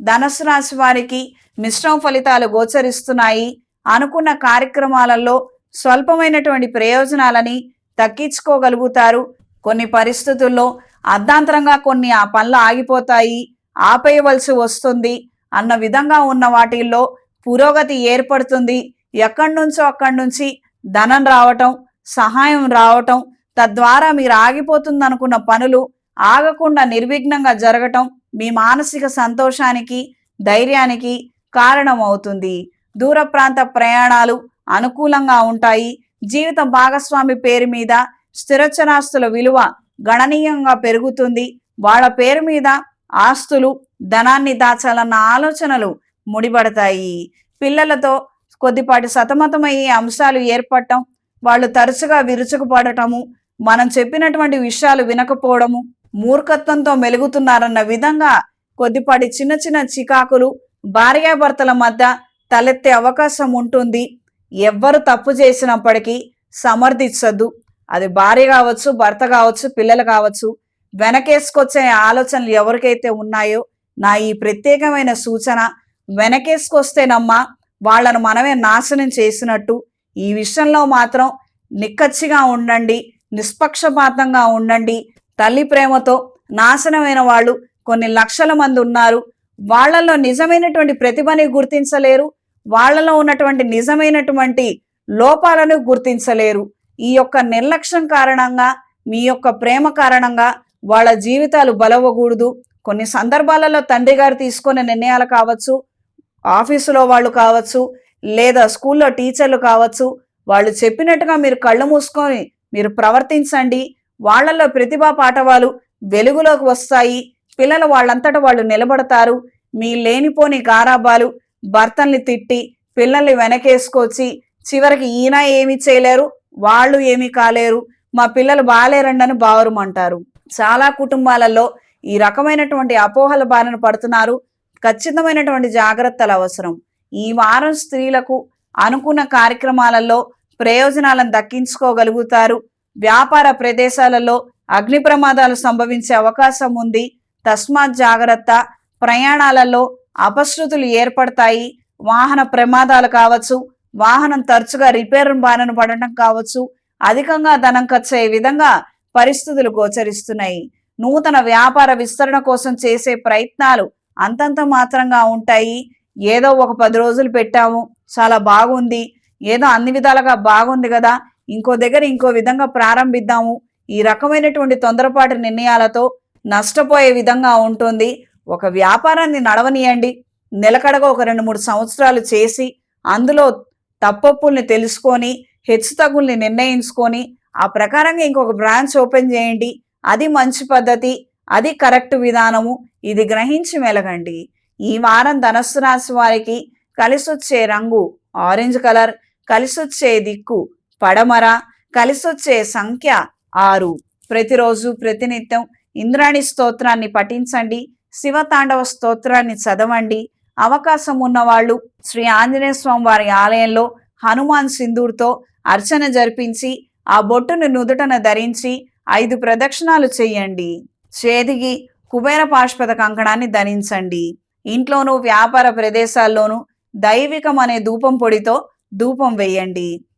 ధనుసు రాశి వారికి మిశ్రమ ఫలితాలు గోచరిస్తున్నాయి. అనుకున్న కార్యక్రమాలలో స్వల్పమైనటువంటి ప్రయోజనాలని తగ్గించుకోగలుగుతారు. కొన్ని పరిస్థితుల్లో అర్ధాంతరంగా కొన్ని ఆ పనులు ఆగిపోతాయి. ఆపేయవలసి వస్తుంది. అన్న విధంగా ఉన్న వాటిల్లో పురోగతి ఏర్పడుతుంది. ఎక్కడి నుంచో అక్కడి నుంచి ధనం రావటం సహాయం రావటం తద్వారా మీరు ఆగిపోతుంది అనుకున్న పనులు ఆగకుండా నిర్విఘ్నంగా జరగటం మీ మానసిక సంతోషానికి ధైర్యానికి కారణమవుతుంది. దూర ప్రాంత ప్రయాణాలు అనుకూలంగా ఉంటాయి. జీవిత భాగస్వామి పేరు మీద స్థిరచరాస్తుల విలువ గణనీయంగా పెరుగుతుంది. వాళ్ళ పేరు మీద ఆస్తులు ధనాన్ని దాచాలన్న ఆలోచనలు ముడిపడతాయి. పిల్లలతో కొద్దిపాటి సతమతమయ్యే అంశాలు ఏర్పడటం వాళ్ళు తరచుగా విరుచుకుపడటము మనం చెప్పినటువంటి విషయాలు వినకపోవడము మూర్ఖత్వంతో మెలుగుతున్నారన్న విధంగా కొద్దిపాటి చిన్న చిన్న చికాకులు భార్యాభర్తల మధ్య తలెత్తే అవకాశం ఉంటుంది. ఎవ్వరు తప్పు చేసినప్పటికీ సమర్థించద్దు. అది భార్య కావచ్చు భర్త కావచ్చు పిల్లలు కావచ్చు వెనకేసుకొచ్చే ఆలోచనలు ఎవరికైతే ఉన్నాయో నా ఈ ప్రత్యేకమైన సూచన వెనకేసుకొస్తేనమ్మా వాళ్ళను మనమే నాశనం చేసినట్టు. ఈ విషయంలో మాత్రం నిక్కచ్చిగా ఉండండి నిష్పక్షపాతంగా ఉండండి తల్లి ప్రేమతో నాశనమైన వాళ్ళు కొన్ని లక్షల మంది ఉన్నారు. వాళ్ళల్లో నిజమైనటువంటి ప్రతిభని గుర్తించలేరు. వాళ్ళలో ఉన్నటువంటి నిజమైనటువంటి లోపాలను గుర్తించలేరు. ఈ యొక్క నిర్లక్ష్యం కారణంగా మీ యొక్క ప్రేమ కారణంగా వాళ్ళ జీవితాలు బలవకూడదు కొన్ని సందర్భాలలో తండ్రి గారు తీసుకునే నిర్ణయాలు కావచ్చు ఆఫీసులో వాళ్ళు కావచ్చు లేదా స్కూల్లో టీచర్లు కావచ్చు వాళ్ళు చెప్పినట్టుగా మీరు కళ్ళు మూసుకొని మీరు ప్రవర్తించండి. వాళ్ళల్లో ప్రతిభా పాఠవాలు వెలుగులోకి వస్తాయి. పిల్లలు వాళ్ళంతట వాళ్ళు నిలబడతారు. మీ లేనిపోని గారాబాలు భర్తల్ని తిట్టి పిల్లల్ని వెనకేసుకొచ్చి చివరికి ఈయన ఏమి చేయలేరు వాళ్ళు ఏమీ కాలేరు. మా పిల్లలు బాలేరండని బావరమంటారు చాలా కుటుంబాలలో ఈ రకమైనటువంటి అపోహల బారిన పడుతున్నారు. ఖచ్చితమైనటువంటి జాగ్రత్తలు అవసరం. ఈ వారం స్త్రీలకు అనుకున్న కార్యక్రమాలలో ప్రయోజనాలను దక్కించుకోగలుగుతారు. వ్యాపార ప్రదేశాలలో అగ్ని ప్రమాదాలు సంభవించే అవకాశం ఉంది. తస్మాత్ జాగ్రత్త. ప్రయాణాలలో అపశృతులు ఏర్పడతాయి. వాహన ప్రమాదాలు కావచ్చు. వాహనం తరచుగా రిపేర్ బారిన పడటం కావచ్చు. అధికంగా ధనం ఖర్చు విధంగా పరిస్థితులు గోచరిస్తున్నాయి. నూతన వ్యాపార విస్తరణ కోసం చేసే ప్రయత్నాలు అంతంత మాత్రంగా ఉంటాయి. ఏదో ఒక పది రోజులు పెట్టాము. చాలా బాగుంది. ఏదో అన్ని విధాలుగా బాగుంది కదా. ఇంకో దగ్గర ఇంకో విధంగా ప్రారంభిద్దాము. ఈ రకమైనటువంటి తొందరపాటు నిర్ణయాలతో నష్టపోయే విధంగా ఉంటుంది. ఒక వ్యాపారాన్ని నడవనియండి. నిలకడగా ఒక రెండు మూడు సంవత్సరాలు చేసి అందులో తప్పప్పుల్ని తెలుసుకొని హెచ్చుతగుల్ని నిర్ణయించుకొని ఆ ప్రకారంగా ఇంకొక బ్రాంచ్ ఓపెన్ చేయండి. అది మంచి పద్ధతి అది కరెక్ట్ విధానము. ఇది గ్రహించి మెలగండి. ఈ వారం ధనస్సు రాశి వారికి కలిసొచ్చే రంగు ఆరెంజ్ కలర్ కలిసొచ్చే దిక్కు పడమర కలిసొచ్చే సంఖ్య ఆరు. ప్రతిరోజు ప్రతినిత్యం ఇంద్రాణి స్తోత్రాన్ని పఠించండి. శివతాండవ స్తోత్రాన్ని చదవండి. అవకాశం ఉన్నవాళ్ళు శ్రీ ఆంజనేయ స్వామి వారి ఆలయంలో హనుమాన్ సింధూర్తో అర్చన జరిపించి ఆ బొట్టును నుదుటన ధరించి ఐదు ప్రదక్షిణాలు చేయండి. చేదిగి కుబేర పాష్పద కంకణాన్ని ధరించండి. ఇంట్లోనూ వ్యాపార ప్రదేశాల్లోనూ దైవికం అనే ధూపం పొడితో ధూపం వేయండి.